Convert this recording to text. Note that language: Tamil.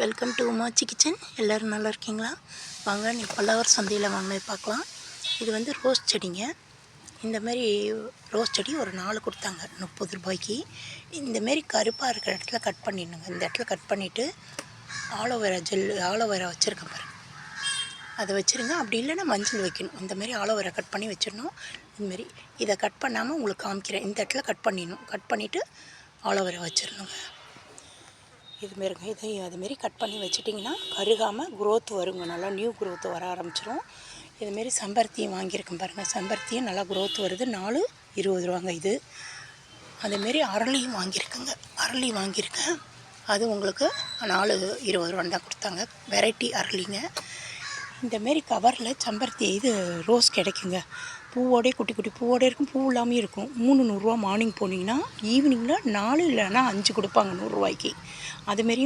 வெல்கம் டு உமாச்சி கிச்சன் எல்லோரும் நல்லா இருக்கீங்களா? வாங்க நீ பல்லவர் சந்தையில் வாங்கினது பார்க்கலாம். இது வந்து ரோஸ் செடிங்க. இந்த மாதிரி ரோஸ் செடி ஒரு நாலு கொடுத்தாங்க முப்பது ரூபாய்க்கு. இந்த மாரி கருப்பாக இருக்கிற இடத்துல கட் பண்ணிடணுங்க இந்த இடத்துல கட் பண்ணிவிட்டு ஆலோவேரா ஜெல் ஆலோவேரா வச்சுருக்கேன் பாருங்க அதை வச்சுருங்க. அப்படி இல்லைன்னா மஞ்சள் வைக்கணும். இந்தமாரி ஆலோவேரா கட் பண்ணி வச்சிடணும். இதுமாரி இதை கட் பண்ணாமல் உங்களுக்கு காமிக்கிறேன். இந்த இடத்துல கட் பண்ணிடணும். கட் பண்ணிவிட்டு ஆலோவேரா வச்சிடணுங்க. இதுமாரிங்க இதையும் அதுமாரி கட் பண்ணி வச்சிட்டிங்கன்னா கருகாமல் க்ரோத் வருங்க. நல்லா நியூ குரோத் வர ஆரம்பிச்சிரும். இதுமாரி செம்பருத்தியும் வாங்கியிருக்கேன் பாருங்கள் செம்பருத்தியும் நல்லா குரோத் வருது. நாலு இருபது ரூபாங்க இது. அதேமாரி அரளியும் வாங்கியிருக்கேங்க. அரளி வாங்கியிருக்கேன். அது உங்களுக்கு நாலு இருபது ரூபான் தான் கொடுத்தாங்க. வெரைட்டி அரளிங்க. இந்தமாரி கவரில் செம்பருத்தி இது ரோஸ் கிடைக்குங்க. பூவோடே குட்டி குட்டி பூவோடே இருக்கும் பூ இல்லாமல் இருக்கும். மூணு நூறுரூவா மார்னிங் போனீங்கன்னா ஈவினிங்கில் நாலு இல்லைன்னா அஞ்சு கொடுப்பாங்க நூறுரூவாய்க்கு. அதுமாரியும்